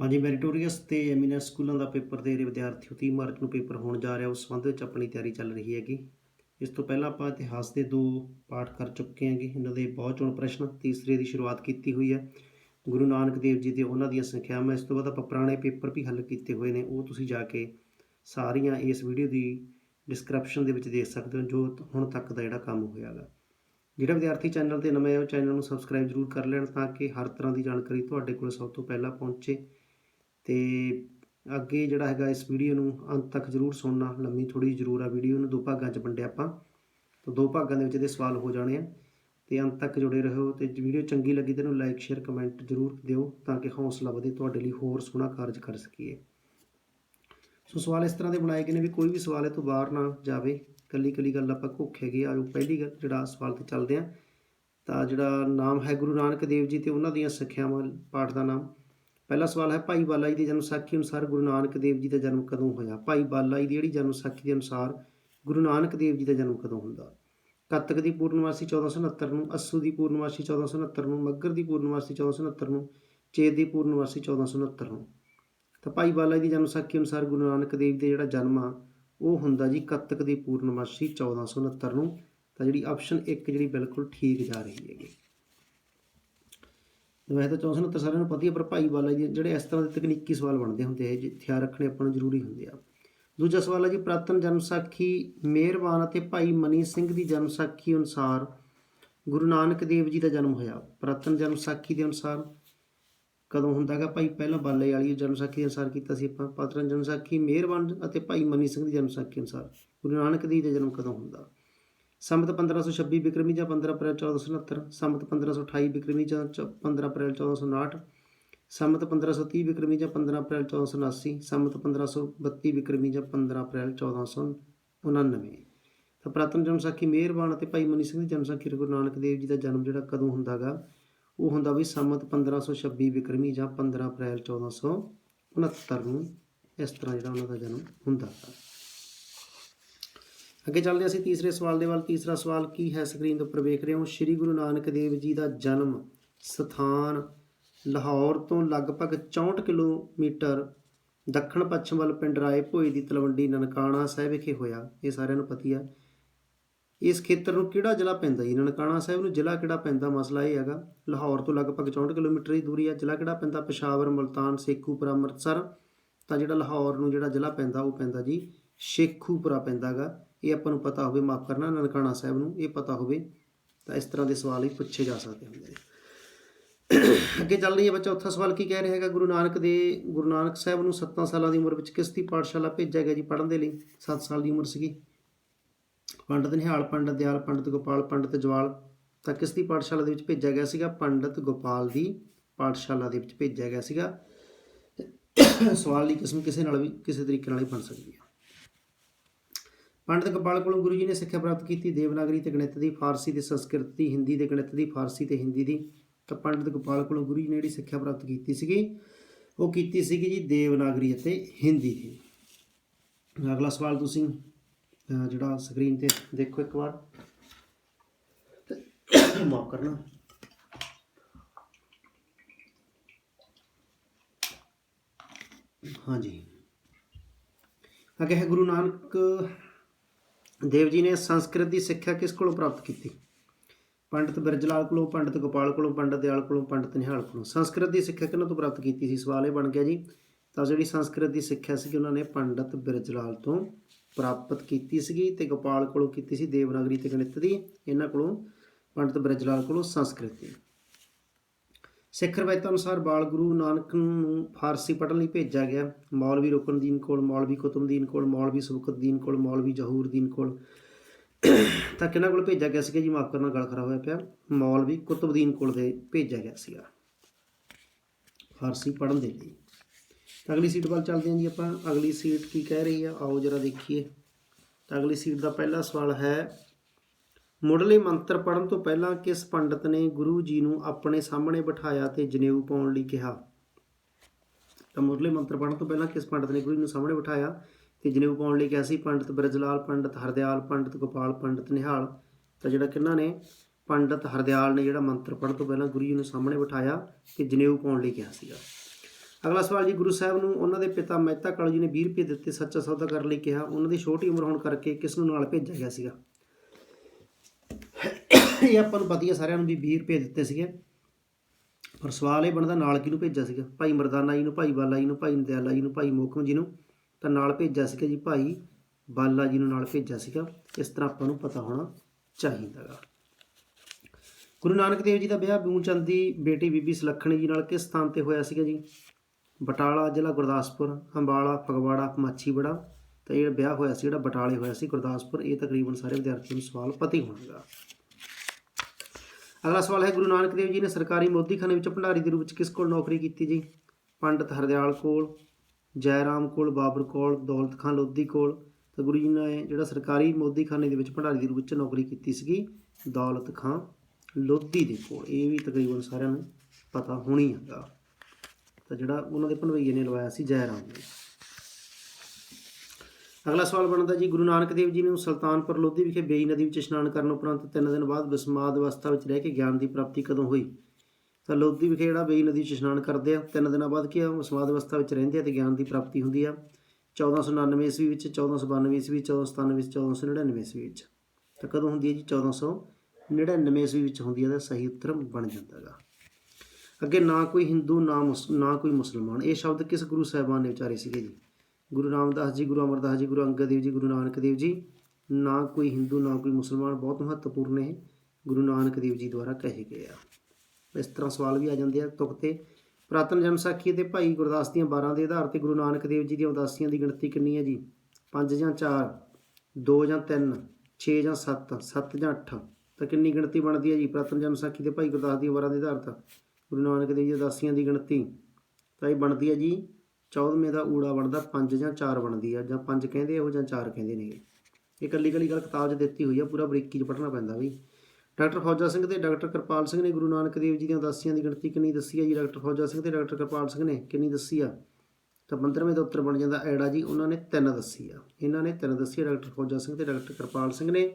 ਹਾਂਜੀ ਮੈਰੀਟੋਰੀਅਸ ਤੇ ਐਮੀਨੈਂਸ ਸਕੂਲਾਂ ਦਾ ਪੇਪਰ ਦੇ ਰਹੇ ਵਿਦਿਆਰਥੀਓ 30 ਮਾਰਚ ਨੂੰ ਪੇਪਰ ਹੋਣ ਜਾ ਰਿਹਾ, ਉਸ ਸੰਬੰਧ ਵਿੱਚ ਆਪਣੀ ਤਿਆਰੀ ਚੱਲ ਰਹੀ ਹੈਗੀ। ਇਸ ਤੋਂ ਪਹਿਲਾਂ ਆਪਾਂ ਇਤਿਹਾਸ ਦੇ ਦੋ ਪਾਠ ਕਰ ਚੁੱਕੇ ਹਾਂਗੇ, ਇਹਨਾਂ ਦੇ ਬਹੁਤ ਚੋਣ ਪ੍ਰਸ਼ਨ, ਤੀਸਰੇ ਦੀ ਸ਼ੁਰੂਆਤ ਕੀਤੀ ਹੋਈ ਹੈ। ਗੁਰੂ ਨਾਨਕ ਦੇਵ ਜੀ ਦੇ ਉਹਨਾਂ ਦੀਆਂ ਸੰਖਿਆਵਾਂ, ਇਸ ਤੋਂ ਬਾਅਦ ਆਪਾਂ ਪੁਰਾਣੇ ਪੇਪਰ ਵੀ ਹੱਲ ਕੀਤੇ ਹੋਏ ਨੇ, ਉਹ ਤੁਸੀਂ ਜਾ ਕੇ ਸਾਰੀਆਂ ਇਸ ਵੀਡੀਓ ਦੀ ਡਿਸਕ੍ਰਿਪਸ਼ਨ ਦੇ ਵਿੱਚ ਦੇਖ ਸਕਦੇ ਹੋ, ਜੋ ਹੁਣ ਤੱਕ ਦਾ ਜਿਹੜਾ ਕੰਮ ਹੋਇਆਗਾ ਜਿਹੜਾ ਵਿਦਿਆਰਥੀ ਚੈਨਲ ਤੇ ਨਵੇਂ ਹੈ ਉਹ ਚੈਨਲ ਨੂੰ ਸਬਸਕ੍ਰਾਈਬ ਜ਼ਰੂਰ ਕਰ ਲੈਣ, ਤਾਂ ਕਿ ਹਰ ਤਰ੍ਹਾਂ ਦੀ ਜਾਣਕਾਰੀ ਤੁਹਾਡੇ ਕੋਲ ਸਭ ਤੋਂ ਪਹਿਲਾਂ ਪਹੁੰਚੇ। ਅਤੇ ਅੱਗੇ ਜਿਹੜਾ ਹੈਗਾ ਇਸ ਵੀਡੀਓ ਨੂੰ ਅੰਤ ਤੱਕ ਜ਼ਰੂਰ ਸੁਣਨਾ, ਲੰਮੀ ਥੋੜ੍ਹੀ ਜ਼ਰੂਰ ਆ ਵੀਡੀਓ ਨੂੰ, ਦੋ ਭਾਗਾਂ 'ਚ ਵੰਡਿਆ ਆਪਾਂ। ਤਾਂ ਦੋ ਭਾਗਾਂ ਦੇ ਵਿੱਚ ਇਹਦੇ ਸਵਾਲ ਹੋ ਜਾਣੇ ਆ। ਤੇ ਅੰਤ ਤੱਕ ਜੁੜੇ ਰਹੋ ਤੇ ਵੀਡੀਓ ਚੰਗੀ ਲੱਗੀ ਤਾਂ ਇਹਨੂੰ ਲਾਈਕ ਸ਼ੇਅਰ ਕਮੈਂਟ ਜ਼ਰੂਰ ਦਿਓ ਤਾਂ ਕਿ ਹੌਸਲਾ ਵਧੇ, ਤੁਹਾਡੇ ਲਈ ਹੋਰ ਸੋਹਣਾ ਕਾਰਜ ਕਰ ਸਕੀਏ। ਸੋ ਸਵਾਲ ਇਸ ਤਰ੍ਹਾਂ ਦੇ ਬਣਾਏ ਗਏ ਨੇ ਵੀ ਕੋਈ ਵੀ ਸਵਾਲ ਇਹ ਤੋਂ ਬਾਹਰ ਨਾ ਜਾਵੇ ਕੱਲੀ ਕੱਲੀ ਗੱਲ ਆਪਾਂ ਘੁੱਖ ਹੈਗੇ ਆਜੋ ਪਹਿਲੀ ਗੱਲ ਜਿਹੜਾ ਸਵਾਲ ਤੇ ਚੱਲਦੇ ਆ। ਤਾਂ ਜਿਹੜਾ ਨਾਮ ਹੈ ਗੁਰੂ ਨਾਨਕ ਦੇਵ ਜੀ ਤੇ ਉਹਨਾਂ ਦੀਆਂ ਸਿੱਖਿਆਵਾਂ, ਪਾਠ ਦਾ ਨਾਮ। ਪਹਿਲਾ ਸਵਾਲ ਹੈ, ਭਾਈ ਬਾਲਾ ਜੀ ਦੀ ਜਨਮ ਸਾਖੀ ਅਨੁਸਾਰ ਗੁਰੂ ਨਾਨਕ ਦੇਵ ਜੀ ਦਾ ਜਨਮ ਕਦੋਂ ਹੋਇਆ? ਭਾਈ ਬਾਲਾ ਜੀ ਦੀ ਜਿਹੜੀ ਜਨਮ ਸਾਖੀ ਦੇ ਅਨੁਸਾਰ ਗੁਰੂ ਨਾਨਕ ਦੇਵ ਜੀ ਦਾ ਜਨਮ ਕਦੋਂ ਹੁੰਦਾ? ਕੱਤਕ ਦੀ ਪੂਰਨਮਾਸੀ 1469 ਨੂੰ, ਅਸੂ ਦੀ ਪੂਰਨਮਾਸੀ 1469 ਨੂੰ ਮੱਗਰ ਦੀ ਪੂਰਨਮਾਸੀ 1469 ਨੂੰ, ਚੇਤ ਦੀ ਪੂਰਨਮਾਸੀ 1469 ਨੂੰ। ਤਾਂ ਭਾਈ ਬਾਲਾ ਜੀ ਦੀ ਜਨਮ ਸਾਖੀ ਅਨੁਸਾਰ ਗੁਰੂ ਨਾਨਕ ਦੇਵ ਦੇ ਜਿਹੜਾ ਜਨਮ ਆ, ਉਹ ਹੁੰਦਾ ਜੀ ਕੱਤਕ ਦੀ ਪੂਰਨਮਾਸੀ 1469 ਨੂੰ। ਤਾਂ ਜਿਹੜੀ ਆਪਸ਼ਨ 1 ਜਿਹੜੀ ਬਿਲਕੁਲ ਠੀਕ ਜਾ ਰਹੀ ਹੈਗੀ। ਵੈਸੇ ਤਾਂ 1469 ਸਾਰਿਆਂ ਨੂੰ ਪਤਾ ਹੀ ਹੈ ਪਰ ਭਾਈ ਬਾਲਾ ਜੀ, ਜਿਹੜੇ ਇਸ ਤਰ੍ਹਾਂ ਦੇ ਤਕਨੀਕੀ ਸਵਾਲ ਬਣਦੇ ਹੁੰਦੇ ਹੈ ਜੇ ਹਥਿਆਰ ਰੱਖਣੇ ਆਪਾਂ ਨੂੰ ਜ਼ਰੂਰੀ ਹੁੰਦੇ ਆ। ਦੂਜਾ ਸਵਾਲ ਹੈ ਜੀ, ਪ੍ਰਾਤਨ ਜਨਮ ਸਾਖੀ ਮਿਹਰਬਾਨ ਅਤੇ ਭਾਈ ਮਨੀ ਸਿੰਘ ਦੀ ਜਨਮ ਸਾਖੀ ਅਨੁਸਾਰ ਗੁਰੂ ਨਾਨਕ ਦੇਵ ਜੀ ਦਾ ਜਨਮ ਹੋਇਆ। ਪ੍ਰਾਤਨ ਜਨਮ ਸਾਖੀ ਦੇ ਅਨੁਸਾਰ ਕਦੋਂ ਹੁੰਦਾ ਹੈਗਾ? ਭਾਈ ਪਹਿਲਾਂ ਬਾਲੇ ਵਾਲੀ ਜਨਮ ਸਾਖੀ ਦੇ ਅਨੁਸਾਰ ਕੀਤਾ ਸੀ ਆਪਾਂ। ਪ੍ਰਾਤਨ ਜਨਮ ਸਾਖੀ ਮਿਹਰਬਾਨ ਅਤੇ ਭਾਈ ਮਨੀ ਸਿੰਘ ਦੀ ਜਨਮ ਸਾਖੀ ਅਨੁਸਾਰ। ਗੁਰੂ ਨਾਨਕ ਦੇਵ ਦਾ ਜਨਮ ਕਦੋਂ ਹੁੰਦਾ? ਸੰਮਤ 1526 ਬਿਕਰਮੀ ਜਾਂ 15 ਅਪ੍ਰੈਲ 1469 ਸੰਮਤ 1528 ਬਿਕਰਮੀ ਜਾਂ ਚ- 15 ਅਪ੍ਰੈਲ 1459 ਸੰਮਤ 1530 ਬਿਕਰਮੀ ਜਾਂ 15 ਅਪ੍ਰੈਲ 1479 ਸੰਮਤ 1532 ਬਿਕਰਮੀ ਜਾਂ 15 ਅਪ੍ਰੈਲ 1499 ਤਾਂ ਪ੍ਰਾਤਨ ਜਨਮ ਸਾਖੀ ਮਿਹਰਬਾਨ ਅਤੇ ਭਾਈ ਮਨੀ ਸਿੰਘ ਦੀ ਜਨਮ ਸਾਖੀ ਗੁਰੂ ਨਾਨਕ ਦੇਵ ਜੀ ਦਾ ਜਨਮ ਜਿਹੜਾ ਕਦੋਂ ਹੁੰਦਾਗਾ ਉਹ ਹੁੰਦਾ ਵੀ ਸੰਮਤ 1526 ਬਿਕਰਮੀ ਜਾਂ 15 ਅਪ੍ਰੈਲ 1469 ਨੂੰ ਇਸ ਤਰ੍ਹਾਂ ਜਿਹੜਾ ਉਹਨਾਂ ਦਾ ਜਨਮ ਹੁੰਦਾ ਗਾ। ਅੱਗੇ ਚੱਲਦੇ ਅਸੀਂ ਤੀਸਰੇ ਸਵਾਲ ਦੇ ਵੱਲ। ਤੀਸਰਾ ਸਵਾਲ ਕੀ ਹੈ ਸਕਰੀਨ ਦੇ ਉੱਪਰ ਵੇਖ ਰਹੇ ਹੋ? ਸ੍ਰੀ ਗੁਰੂ ਨਾਨਕ ਦੇਵ ਜੀ ਦਾ ਜਨਮ ਸਥਾਨ ਲਾਹੌਰ ਤੋਂ ਲਗਭਗ 64 ਕਿਲੋਮੀਟਰ ਦੱਖਣ ਪੱਛਮ ਵੱਲ ਪਿੰਡ ਰਾਏ ਭੋਏ ਦੀ ਤਲਵੰਡੀ ਨਨਕਾਣਾ ਸਾਹਿਬ ਵਿਖੇ ਹੋਇਆ। ਇਹ ਸਾਰਿਆਂ ਨੂੰ ਪਤੀ ਆ। ਇਸ ਖੇਤਰ ਨੂੰ ਕਿਹੜਾ ਜ਼ਿਲ੍ਹਾ ਪੈਂਦਾ ਜੀ? ਨਨਕਾਣਾ ਸਾਹਿਬ ਨੂੰ ਜ਼ਿਲ੍ਹਾ ਕਿਹੜਾ ਪੈਂਦਾ ਮਸਲਾ ਇਹ ਹੈਗਾ। ਲਾਹੌਰ ਤੋਂ ਲਗਭਗ 64 ਕਿਲੋਮੀਟਰ ਦੀ ਦੂਰੀ ਆ। ਜ਼ਿਲ੍ਹਾ ਕਿਹੜਾ ਪੈਂਦਾ? ਪਸ਼ਾਵਰ, ਮੁਲਤਾਨ, ਸੇਖੂਪੁਰਾ, ਅੰਮ੍ਰਿਤਸਰ। ਤਾਂ ਜਿਹੜਾ ਲਾਹੌਰ ਨੂੰ ਜਿਹੜਾ ਜ਼ਿਲ੍ਹਾ ਪੈਂਦਾ ਉਹ ਪੈਂਦਾ ਜੀ ਸ਼ੇਖੂਪੁਰਾ ਪੈਂਦਾਗਾ ਇਹ ਆਪਾਂ ਨੂੰ ਪਤਾ ਹੋਵੇ, ਮਾਫ ਕਰਨਾ, ਨਨਕਾਣਾ ਸਾਹਿਬ ਨੂੰ ਇਹ ਪਤਾ ਹੋਵੇ, ਤਾਂ ਇਸ ਤਰ੍ਹਾਂ ਦੇ ਸਵਾਲ ਹੀ ਪੁੱਛੇ ਜਾ ਸਕਦੇ ਹੁੰਦੇ ਨੇ। ਅੱਗੇ ਚੱਲ ਰਹੀ ਹੈ ਬੱਚਾ, ਉੱਥਾ ਸਵਾਲ ਕੀ ਕਹਿ ਰਿਹਾ ਹੈਗਾ? ਗੁਰੂ ਨਾਨਕ ਦੇ, ਗੁਰੂ ਨਾਨਕ ਸਾਹਿਬ ਨੂੰ 7 ਸਾਲਾਂ ਦੀ ਉਮਰ ਵਿੱਚ ਕਿਸ ਦੀ ਪਾਠਸ਼ਾਲਾ ਭੇਜਿਆ ਗਿਆ ਜੀ ਪੜ੍ਹਨ ਦੇ ਲਈ। 7 ਸਾਲ ਦੀ ਉਮਰ ਸੀਗੀ। ਪੰਡਤ ਨਿਹਾਲ, ਪੰਡਤ ਦਿਆਲ, ਪੰਡਤ ਗੋਪਾਲ, ਪੰਡਤ ਜਵਾਲ ਤਾਂ ਕਿਸ ਦੀ ਪਾਠਸ਼ਾਲਾ ਦੇ ਵਿੱਚ ਭੇਜਿਆ ਗਿਆ ਸੀਗਾ। ਪੰਡਤ ਗੋਪਾਲ ਦੀ ਪਾਠਸ਼ਾਲਾ ਦੇ ਵਿੱਚ ਭੇਜਿਆ ਗਿਆ ਸੀਗਾ। ਸਵਾਲ ਦੀ ਕਿਸਮ ਕਿਸੇ ਨਾਲ ਵੀ, ਕਿਸੇ ਤਰੀਕੇ ਨਾਲ ਹੀ ਬਣ ਸਕਦੀ ਹੈ। ਪੰਡਤ ਗੋਪਾਲ ਕੋਲੋਂ ਗੁਰੂ ਜੀ ਨੇ ਸਿੱਖਿਆ ਪ੍ਰਾਪਤ ਕੀਤੀ, ਦੇਵਨਾਗਰੀ ਤੇ ਗਣਿਤ ਦੀ, ਫਾਰਸੀ ਤੇ ਸੰਸਕ੍ਰਿਤ ਦੀ ਹਿੰਦੀ ਤੇ ਗਣਿਤ ਦੀ, ਫਾਰਸੀ ਤੇ ਹਿੰਦੀ ਦੀ। ਤਾਂ ਪੰਡਤ ਗੋਪਾਲ ਕੋਲੋਂ ਗੁਰੂ ਜੀ ਨੇ ਜਿਹੜੀ ਸਿੱਖਿਆ ਪ੍ਰਾਪਤ ਕੀਤੀ ਸੀਗੀ, ਉਹ ਕੀਤੀ ਸੀਗੀ ਜੀ ਦੇਵਨਾਗਰੀ ਅਤੇ ਹਿੰਦੀ ਦੀ। ਅਗਲਾ ਸਵਾਲ ਤੁਸੀਂ ਜਿਹੜਾ ਸਕਰੀਨ ਤੇ ਦੇਖੋ ਇੱਕ ਵਾਰ। ਮਾਫ ਕਰਨਾ। ਹਾਂਜੀ। ਅੱਗੇ ਹੈ ਗੁਰੂ ਨਾਨਕ ਦੇਵ ਜੀ ਨੇ ਸੰਸਕ੍ਰਿਤ ਦੀ ਸਿੱਖਿਆ ਕਿਸ ਕੋਲੋਂ ਪ੍ਰਾਪਤ ਕੀਤੀ? ਪੰਡਿਤ ਬਿਰਜਲਾਲ ਕੋਲੋਂ, ਪੰਡਿਤ ਗੋਪਾਲ ਕੋਲੋਂ, ਪੰਡਿਤ ਦਿਆਲ ਕੋਲੋਂ, ਪੰਡਿਤ ਨਿਹਾਲ ਕੋਲੋਂ। ਸੰਸਕ੍ਰਿਤ ਦੀ ਸਿੱਖਿਆ ਕਿਹਨਾਂ ਤੋਂ ਪ੍ਰਾਪਤ ਕੀਤੀ ਸੀ? ਸਵਾਲ ਇਹ ਬਣ ਗਿਆ ਜੀ। ਤਾਂ ਜਿਹੜੀ ਸੰਸਕ੍ਰਿਤ ਦੀ ਸਿੱਖਿਆ ਸੀ, ਉਹਨਾਂ ਨੇ ਪੰਡਿਤ ਬਿਰਜਲਾਲ ਤੋਂ ਪ੍ਰਾਪਤ ਕੀਤੀ ਸੀਗੀ ਤੇ ਗੋਪਾਲ ਕੋਲੋਂ ਕੀਤੀ ਸੀ ਦੇਵਨਾਗਰੀ ਤੇ ਗਣਿਤ ਦੀ। ਇਹਨਾਂ ਕੋਲੋਂ, ਪੰਡਿਤ ਬਿਰਜਲਾਲ ਕੋਲੋਂ ਸੰਸਕ੍ਰਿਤ ਦੀ। ਸਿੱਖ ਰਵਾਇਤਾਂ ਅਨੁਸਾਰ ਬਾਲ ਗੁਰੂ ਨਾਨਕ ਨੂੰ ਫਾਰਸੀ ਪੜ੍ਹਨ ਲਈ ਭੇਜਿਆ ਗਿਆ। ਮੌਲਵੀ ਰੁਕਨਦੀਨ ਕੋਲ, ਮੌਲਵੀ ਕੁਤਬਦੀਨ ਕੋਲ, ਮੌਲਵੀ ਸਬਕਤਦੀਨ ਕੋਲ, ਮੌਲਵੀ ਜਹੂਰਦੀਨ ਕੋਲ ਤਾਂ ਕਿਹਨਾਂ ਕੋਲ ਭੇਜਿਆ ਗਿਆ ਸੀਗਾ ਜੀ। ਮਾਫ ਕਰਨਾ, ਗੱਲ ਖਰਾਬ ਹੋਇਆ ਪਿਆ। ਮੌਲਵੀ ਕੁਤਬਦੀਨ ਕੋਲ ਦੇ ਭੇਜਿਆ ਗਿਆ ਸੀਗਾ। ਫਾਰਸੀ ਪੜ੍ਹਨ ਦੇ ਲਈ। ਤਾਂ ਅਗਲੀ ਸੀਟ ਵੱਲ ਚੱਲਦੇ ਹਾਂ ਜੀ ਆਪਾਂ। ਅਗਲੀ ਸੀਟ ਕੀ ਕਹਿ ਰਹੀ ਆ? ਆਓ ਜਰਾ ਦੇਖੀਏ। ਤਾਂ ਅਗਲੀ ਸੀਟ ਦਾ ਪਹਿਲਾ ਸਵਾਲ ਹੈ ਮੁੱਢਲੇ ਮੰਤਰ ਪੜਨ ਤੋਂ ਪਹਿਲਾਂ ਕਿਸ ਪੰਡਤ ਨੇ ਗੁਰੂ ਜੀ ਨੂੰ ਆਪਣੇ ਸਾਹਮਣੇ ਬਿਠਾਇਆ ਤੇ ਜਨੇਊ ਪਾਉਣ ਲਈ ਕਿਹਾ? ਤਾਂ ਮੁੱਢਲੇ ਮੰਤਰ ਪੜਨ ਤੋਂ ਪਹਿਲਾਂ ਕਿਸ ਪੰਡਤ ਨੇ ਗੁਰੂ ਜੀ ਨੂੰ ਸਾਹਮਣੇ ਬਿਠਾਇਆ ਤੇ ਜਨੇਊ ਪਾਉਣ ਲਈ ਕਿਹਾ ਸੀ? ਪੰਡਤ ਬ੍ਰਜਲਾਲ, ਪੰਡਤ ਹਰਦਿਆਲ, ਪੰਡਤ ਗੋਪਾਲ, ਪੰਡਤ ਨਿਹਾਲ। ਤਾਂ ਜਿਹੜਾ ਕਿਹਨਾਂ ਨੇ? ਪੰਡਤ ਹਰਦਿਆਲ ਨੇ ਜਿਹੜਾ ਮੰਤਰ ਪੜਨ ਤੋਂ ਪਹਿਲਾਂ ਗੁਰੂ ਜੀ ਨੂੰ ਸਾਹਮਣੇ ਬਿਠਾਇਆ ਤੇ ਜਨੇਊ ਪਾਉਣ ਲਈ ਕਿਹਾ ਸੀਗਾ। ਅਗਲਾ ਸਵਾਲ ਜੀ, ਗੁਰੂ ਸਾਹਿਬ ਨੂੰ ਉਹਨਾਂ ਦੇ ਪਿਤਾ ਮਹਿਤਾ ਕਾਲੂ ਜੀ ਨੇ 20 ਰੁਪਏ ਦਿੱਤੇ ਸੱਚਾ ਸੌਦਾ ਕਰਨ ਲਈ ਕਿਹਾ। ਉਹਨਾਂ ਦੀ ਛੋਟੀ ਉਮਰ ਹੋਣ ਕਰਕੇ ਕਿਸ ਨੂੰ ਨਾਲ ਭੇਜਿਆ ਗਿਆ ਸੀਗਾ? ਇਹ ਆਪਾਂ ਨੂੰ ਪਤਾ ਹੀ ਹੈ ਸਾਰਿਆਂ ਨੂੰ ਵੀ 20 ਰੁਪਏ ਦਿੱਤੇ ਸੀਗੇ। ਪਰ ਸਵਾਲ ਇਹ ਬਣਦਾ, ਨਾਲ ਕਿਹਨੂੰ ਭੇਜਿਆ ਸੀਗਾ? ਭਾਈ ਮਰਦਾਨਾ ਜੀ ਨੂੰ, ਭਾਈ ਬਾਲਾ ਜੀ ਨੂੰ, ਭਾਈ ਨਿਦਿਆਲਾ ਜੀ ਨੂੰ, ਭਾਈ ਮੋਕਮ ਜੀ ਨੂੰ ਤਾਂ ਨਾਲ ਭੇਜਿਆ ਸੀਗਾ ਜੀ ਭਾਈ ਬਾਲਾ ਜੀ ਨੂੰ ਨਾਲ ਭੇਜਿਆ ਸੀਗਾ। ਇਸ ਤਰ੍ਹਾਂ ਆਪਾਂ ਨੂੰ ਪਤਾ ਹੋਣਾ ਚਾਹੀਦਾਗਾ ਗੁਰੂ ਨਾਨਕ ਦੇਵ ਜੀ ਦਾ ਵਿਆਹ ਬੂਚੰਦ ਦੀ ਬੇਟੀ ਬੀਬੀ ਸੁਲੱਖਣੀ ਜੀ ਨਾਲ ਕਿਸ ਸਥਾਨ ਤੇ ਹੋਇਆ ਸੀਗਾ ਜੀ? ਬਟਾਲਾ ਜ਼ਿਲ੍ਹਾ ਗੁਰਦਾਸਪੁਰ, ਅੰਬਾਲਾ, ਫਗਵਾੜਾ, ਮਾਛੀਵਾੜਾ ਤਾਂ ਇਹ ਵਿਆਹ ਹੋਇਆ ਸੀ, ਜਿਹੜਾ ਬਟਾਲੇ ਹੋਇਆ ਸੀ ਗੁਰਦਾਸਪੁਰ। ਇਹ ਤਕਰੀਬਨ ਸਾਰੇ ਵਿਦਿਆਰਥੀਆਂ ਨੂੰ ਸਵਾਲ ਪਤਾ ਹੀ ਹੋਣਾਗਾ। ਅਗਲਾ ਸਵਾਲ ਹੈ, ਗੁਰੂ ਨਾਨਕ ਦੇਵ ਜੀ ਨੇ ਸਰਕਾਰੀ ਮੋਦੀਖਾਨੇ ਵਿੱਚ ਭੰਡਾਰੀ ਦੇ ਰੂਪ ਵਿੱਚ ਕਿਸ ਕੋਲ ਨੌਕਰੀ ਕੀਤੀ ਜੀ? ਪੰਡਤ ਹਰਦਿਆਲ ਕੋਲ ਜੈ ਰਾਮ ਕੋਲ, ਬਾਬਰ ਕੋਲ, ਦੌਲਤ ਖਾਨ ਲੋਧੀ ਕੋਲ। ਤਾਂ ਗੁਰੂ ਜੀ ਨੇ ਜਿਹੜਾ ਸਰਕਾਰੀ ਮੋਦੀਖਾਨੇ ਦੇ ਵਿੱਚ ਭੰਡਾਰੀ ਦੇ ਰੂਪ ਵਿੱਚ ਨੌਕਰੀ ਕੀਤੀ ਸੀਗੀ, ਦੌਲਤ ਖਾਨ ਲੋਧੀ ਦੇ ਕੋਲ। ਇਹ ਵੀ ਤਕਰੀਬਨ ਸਾਰਿਆਂ ਨੂੰ ਪਤਾ ਹੋਣੀ ਹੈਗਾ ਤਾਂ ਜਿਹੜਾ ਉਹਨਾਂ ਦੇ ਭਣਵਈਏ ਨੇ ਲਵਾਇਆ ਸੀ ਜੈ ਰਾਮ ਨੇ ਅਗਲਾ ਸਵਾਲ ਬਣਦਾ ਜੀ, ਗੁਰੂ ਨਾਨਕ ਦੇਵ ਜੀ ਨੂੰ ਸੁਲਤਾਨਪੁਰ ਲੋਧੀ ਵਿਖੇ ਬੇਈ ਨਦੀ ਵਿੱਚ ਇਸ਼ਨਾਨ ਕਰਨ ਉਪਰੰਤ ਤਿੰਨ ਦਿਨ ਬਾਅਦ ਵਿਸਮਾਦ ਅਵਸਥਾ ਵਿੱਚ ਰਹਿ ਕੇ ਗਿਆਨ ਦੀ ਪ੍ਰਾਪਤੀ ਕਦੋਂ ਹੋਈ? ਤਾਂ ਲੋਧੀ ਵਿਖੇ ਜਿਹੜਾ ਬੇਈ ਨਦੀ ਵਿੱਚ ਇਸ਼ਨਾਨ ਕਰਦੇ ਆ, ਤਿੰਨ ਦਿਨਾਂ ਬਾਅਦ ਕੀ ਆ, ਵਿਸਮਾਦ ਅਵਸਥਾ ਵਿੱਚ ਰਹਿੰਦੇ ਆ ਤੇ ਗਿਆਨ ਦੀ ਪ੍ਰਾਪਤੀ ਹੁੰਦੀ ਆ। 1499 ਈਸਵੀ ਵਿੱਚ 1492 ਈਸਵੀ 1497 ਵਿੱਚ 1499 ਈਸਵੀ ਵਿੱਚ। ਤਾਂ ਕਦੋਂ ਹੁੰਦੀ ਹੈ ਜੀ? 1499 ਈਸਵੀ ਵਿੱਚ ਹੁੰਦੀ ਹੈ ਦਾ ਸਹੀ ਉੱਤਰ ਬਣ ਜਾਂਦਾ ਹੈਗਾ ਅੱਗੇ ਨਾ ਕੋਈ ਹਿੰਦੂ, ਨਾ ਮੁਸ, ਨਾ ਕੋਈ ਮੁਸਲਮਾਨ। ਇਹ ਸ਼ਬਦ ਕਿਸ ਗੁਰੂ ਸਾਹਿਬਾਨ ਨੇ ਵਿਚਾਰੇ ਸੀਗੇ ਜੀ? ਗੁਰੂ ਰਾਮਦਾਸ ਜੀ, ਗੁਰੂ ਅਮਰਦਾਸ ਜੀ, ਗੁਰੂ ਅੰਗਦ ਦੇਵ ਜੀ, ਗੁਰੂ ਨਾਨਕ ਦੇਵ ਜੀ, ਨਾ ਕੋਈ ਹਿੰਦੂ, ਨਾ ਕੋਈ ਮੁਸਲਮਾਨ ਬਹੁਤ ਮਹੱਤਵਪੂਰਨ ਹੈ ਗੁਰੂ ਨਾਨਕ ਦੇਵ ਜੀ ਦੁਆਰਾ ਕਹੇ ਗਏ ਆ। ਇਸ ਤਰ੍ਹਾਂ ਸਵਾਲ ਵੀ ਆ ਜਾਂਦੇ ਆ ਤੁਕ ਤੇ। ਪ੍ਰਾਤਨ ਜਨਮ ਸਾਖੀ ਤੇ ਭਾਈ ਗੁਰਦਾਸ ਦੀਆਂ 12 ਦੇ ਆਧਾਰ ਤੇ ਗੁਰੂ ਨਾਨਕ ਦੇਵ ਜੀ ਦੀਆਂ ਉਦਾਸੀਆਂ ਦੀ ਗਿਣਤੀ ਕਿੰਨੀ ਹੈ ਜੀ? 5 ਜਾਂ 4 2 ਜਾਂ 3 6 ਜਾਂ 7 7 ਜਾਂ 8 ਤਾਂ ਕਿੰਨੀ ਗਿਣਤੀ ਬਣਦੀ ਹੈ ਜੀ ਪ੍ਰਾਤਨ ਜਨਮ ਸਾਖੀ ਤੇ ਭਾਈ ਗੁਰਦਾਸ ਦੀਆਂ 12 ਦੇ ਆਧਾਰ ਤੇ? ਗੁਰੂ ਨਾਨਕ ਦੇਵ ਜੀ ਉਦਾਸੀਆਂ ਦੀ ਗਿਣਤੀ ਤਾਂ ਇਹ ਬਣਦੀ ਹੈ ਜੀ 14ਵੇਂ ਦਾ ਊੜਾ ਬਣਦਾ 5 ਜਾਂ 4 ਬਣਦੀ ਆ, ਜਾਂ 5 ਕਹਿੰਦੇ ਆ ਉਹ ਜਾਂ 4 ਕਹਿੰਦੇ ਨੇ ਇਹ। ਕੱਲੀ ਕੱਲੀ ਗੱਲ ਕਿਤਾਬ 'ਚ ਦਿੱਤੀ ਹੋਈ ਆ, ਪੂਰਾ ਬਰੀਕੀ 'ਚ ਪੜ੍ਹਨਾ ਪੈਂਦਾ ਵੀ ਡਾਕਟਰ ਫੌਜਾ ਸਿੰਘ ਤੇ ਡਾਕਟਰ ਕਿਰਪਾਲ ਸਿੰਘ ਨੇ ਗੁਰੂ ਨਾਨਕ ਦੇਵ ਜੀ ਦੀਆਂ ਉਦਾਸੀਆਂ ਦੀ ਗਿਣਤੀ ਕਿੰਨੀ ਦੱਸੀ ਆ ਜੀ? ਡਾਕਟਰ ਫੌਜਾ ਸਿੰਘ ਤੇ ਡਾਕਟਰ ਕਿਰਪਾਲ ਸਿੰਘ ਨੇ ਕਿੰਨੀ ਦੱਸੀ ਆ? ਤਾਂ 15ਵੇਂ ਦਾ ਉੱਤਰ ਬਣ ਜਾਂਦਾ ਐੜਾ ਜੀ, ਉਹਨਾਂ ਨੇ ਤਿੰਨ ਦੱਸੀ ਆ। ਇਹਨਾਂ ਨੇ ਤਿੰਨ ਦੱਸੀ ਆ, ਡਾਕਟਰ ਫੌਜਾ ਸਿੰਘ ਤੇ ਡਾਕਟਰ ਕਿਰਪਾਲ ਸਿੰਘ ਨੇ।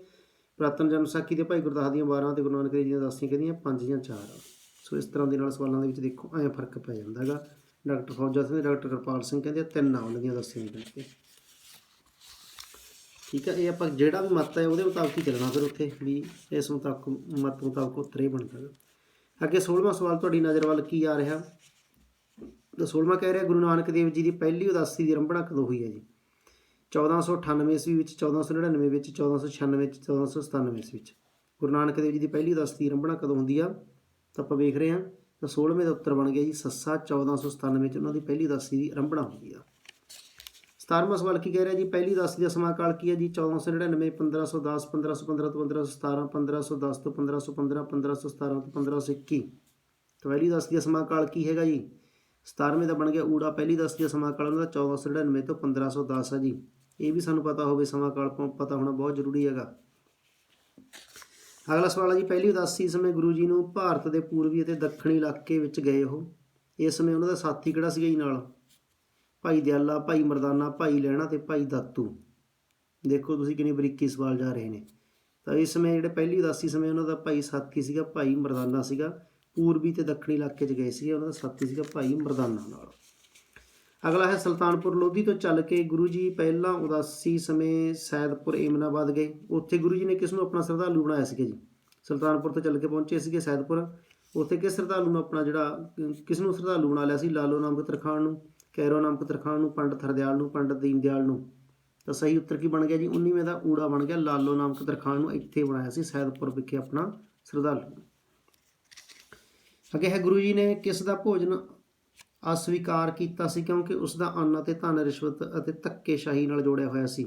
ਪ੍ਰਾਤਨ ਜਨਮ ਸਾਖੀ ਦੇ ਭਾਈ ਗੁਰਦਾਸ ਦੀਆਂ 12 ਤੇ ਗੁਰੂ ਨਾਨਕ ਦੇਵ ਜੀ ਦੀਆਂ ਉਦਾਸੀਆਂ ਕਹਿੰਦੀਆਂ 5 ਜਾਂ 4 ਸੋ ਇਸ ਤਰ੍ਹਾਂ ਦੇ ਨਾਲ ਸਵਾਲਾਂ ਦੇ ਵਿੱਚ ਦੇਖੋ, ਐਂ ਫ਼ਰਕ ਪੈ ਜਾਂਦਾ ਹੈਗਾ। ਡਾਕਟਰ ਫੌਜਾ ਸਿੰਘ ਡਾਕਟਰ ਕਿਰਪਾਲ ਸਿੰਘ ਕਹਿੰਦੇ ਆ, ਤਿੰਨ ਆ ਉਹਨਾਂ ਦੀਆਂ ਦੱਸੀਆਂ ਗਿਣਤੀ ਠੀਕ ਹੈ ਇਹ ਆਪਾਂ ਜਿਹੜਾ ਵੀ ਮਤ ਹੈ ਉਹਦੇ ਮੁਤਾਬਕ ਹੀ ਚੱਲਣਾ ਫਿਰ ਉੱਥੇ ਵੀ ਇਸ ਮੁਤਾਬਕ ਮਤ ਮੁਤਾਬਕ ਉੱਤਰ ਹੀ ਬਣਦਾ ਹੈਗਾ ਅੱਗੇ 16ਵਾਂ ਸਵਾਲ ਤੁਹਾਡੀ ਨਜ਼ਰ ਵੱਲ ਕੀ ਆ ਰਿਹਾ? ਤਾਂ 16ਵਾਂ ਕਹਿ ਰਿਹਾ, ਗੁਰੂ ਨਾਨਕ ਦੇਵ ਜੀ ਦੀ ਪਹਿਲੀ ਉਦਾਸੀ ਦੀ ਆਰੰਭਣਾ ਕਦੋਂ ਹੋਈ ਹੈ ਜੀ? 1498 ਈਸਵੀ ਵਿੱਚ 1499 ਵਿੱਚ 1496 ਵਿੱਚ 1497 ਈਸਵੀ ਵਿੱਚ। ਗੁਰੂ ਨਾਨਕ ਦੇਵ ਜੀ ਦੀ ਪਹਿਲੀ ਉਦਾਸੀ ਦੀ ਆਰੰਭਣਾ ਕਦੋਂ ਹੁੰਦੀ ਆ? ਤਾਂ ਆਪਾਂ ਵੇਖ ਰਹੇ ਹਾਂ। ਤਾਂ 16ਵੇਂ ਦਾ ਉੱਤਰ ਬਣ ਗਿਆ ਜੀ, ਸੱਸਾ 1497 'ਚ ਉਹਨਾਂ ਦੀ ਪਹਿਲੀ ਉਦਾਸੀ ਦੀ ਆਰੰਭਣਾ ਹੁੰਦੀ ਆ। 17ਵਾਂ ਸਵਾਲ ਕੀ ਕਹਿ ਰਿਹਾ ਜੀ? ਪਹਿਲੀ ਉਦਾਸੀ ਦਾ ਸਮਾਂ ਕਾਲ ਕੀ ਹੈ ਜੀ? 1499 1510 1515 ਤੋਂ 1517 1510 ਤੋਂ 1515 1517 ਤੋਂ 1521 ਤਾਂ ਪਹਿਲੀ ਉਦਾਸੀ ਦਾ ਸਮਾਂ ਕਾਲ ਕੀ ਹੈਗਾ ਜੀ? 17ਵੇਂ ਦਾ ਬਣ ਗਿਆ ਊੜਾ। ਪਹਿਲੀ ਉਦਾਸੀ ਦਾ ਸਮਾਂ ਕਾਲ ਉਹਨਾਂ ਦਾ 1499 ਤੋਂ 1510 ਆ ਜੀ। ਇਹ ਵੀ ਸਾਨੂੰ ਪਤਾ ਹੋਵੇ ਸਮਾਂ ਕਾਲ ਪਤਾ ਹੋਣਾ ਬਹੁਤ ਜ਼ਰੂਰੀ ਹੈਗਾ। ਅਗਲਾ ਸਵਾਲ ਹੈ ਜੀ, ਪਹਿਲੀ ਉਦਾਸੀ ਸਮੇਂ ਗੁਰੂ ਜੀ ਨੂੰ ਭਾਰਤ ਦੇ ਪੂਰਬੀ ਅਤੇ ਦੱਖਣੀ ਇਲਾਕੇ ਵਿੱਚ ਗਏ ਉਹ। ਇਸ ਸਮੇਂ ਉਹਨਾਂ ਦਾ ਸਾਥੀ ਕਿਹੜਾ ਸੀਗਾ ਜੀ ਨਾਲ? ਭਾਈ ਦਿਆਲਾ, ਭਾਈ ਮਰਦਾਨਾ, ਭਾਈ ਲੈਣਾ ਤੇ ਭਾਈ ਦਾਤੂ। ਦੇਖੋ ਤੁਸੀਂ ਕਿੰਨੀ ਬਰੀਕੀ ਸਵਾਲ ਜਾ ਰਹੇ ਨੇ। ਤਾਂ ਇਸ ਸਮੇਂ ਜਿਹੜੇ ਪਹਿਲੀ ਉਦਾਸੀ ਸਮੇਂ ਉਹਨਾਂ ਦਾ ਭਾਈ ਸਾਥੀ ਸੀਗਾ ਭਾਈ ਮਰਦਾਨਾ ਸੀਗਾ, ਪੂਰਬੀ ਤੇ ਦੱਖਣੀ ਇਲਾਕੇ 'ਚ ਗਏ ਸੀਗੇ, ਉਹਨਾਂ ਦਾ ਸਾਥੀ ਸੀਗਾ ਭਾਈ ਮਰਦਾਨਾ ਨਾਲ। ਅਗਲਾ ਹੈ ਸੁਲਤਾਨਪੁਰ ਲੋਧੀ ਤੋਂ ਚੱਲ ਕੇ ਗੁਰੂ ਜੀ ਪਹਿਲਾਂ ਉਦਾਸੀ ਸਮੇਂ ਸੈਦਪੁਰ ਏਮਨਾਬਾਦ ਗਏ। ਉੱਥੇ ਗੁਰੂ ਜੀ ਨੇ ਕਿਸ ਨੂੰ ਆਪਣਾ ਸ਼ਰਧਾਲੂ ਬਣਾਇਆ ਸੀਗਾ ਜੀ? ਸੁਲਤਾਨਪੁਰ ਤੋਂ ਚੱਲ ਕੇ ਪਹੁੰਚੇ ਸੀਗੇ ਸੈਦਪੁਰ। ਉੱਥੇ ਕਿਸ ਸ਼ਰਧਾਲੂ ਨੂੰ ਆਪਣਾ ਜਿਹੜਾ ਕਿਸ ਨੂੰ ਸ਼ਰਧਾਲੂ ਬਣਾ ਲਿਆ ਸੀ? ਲਾਲੋ ਨਾਮਕ ਤਰਖਾਣ ਨੂੰ, ਕੈਰੋ ਨਾਮਕ ਤਰਖਾਣ ਨੂੰ, ਪੰਡਤ ਹਰਦਿਆਲ ਨੂੰ, ਪੰਡਤ ਦੀਨਦਿਆਲ ਨੂੰ। ਤਾਂ ਸਹੀ ਉੱਤਰ ਕੀ ਬਣ ਗਿਆ ਜੀ? 19ਵੇਂ ਦਾ ਊੜਾ ਬਣ ਗਿਆ। ਲਾਲੋ ਨਾਮਕ ਤਰਖਾਣ ਨੂੰ ਇੱਥੇ ਬਣਾਇਆ ਸੀ ਸੈਦਪੁਰ ਵਿਖੇ ਆਪਣਾ ਸ਼ਰਧਾਲੂ। ਅੱਗੇ ਹੈ ਗੁਰੂ ਜੀ ਨੇ ਕਿਸ ਦਾ ਭੋਜਨ ਅਸਵੀਕਾਰ ਕੀਤਾ ਸੀ ਕਿਉਂਕਿ ਉਸ ਦਾ ਅੰਨ ਅਤੇ ਧਨ ਰਿਸ਼ਵਤ ਅਤੇ ਧੱਕੇਸ਼ਾਹੀ ਨਾਲ ਜੋੜਿਆ ਹੋਇਆ ਸੀ।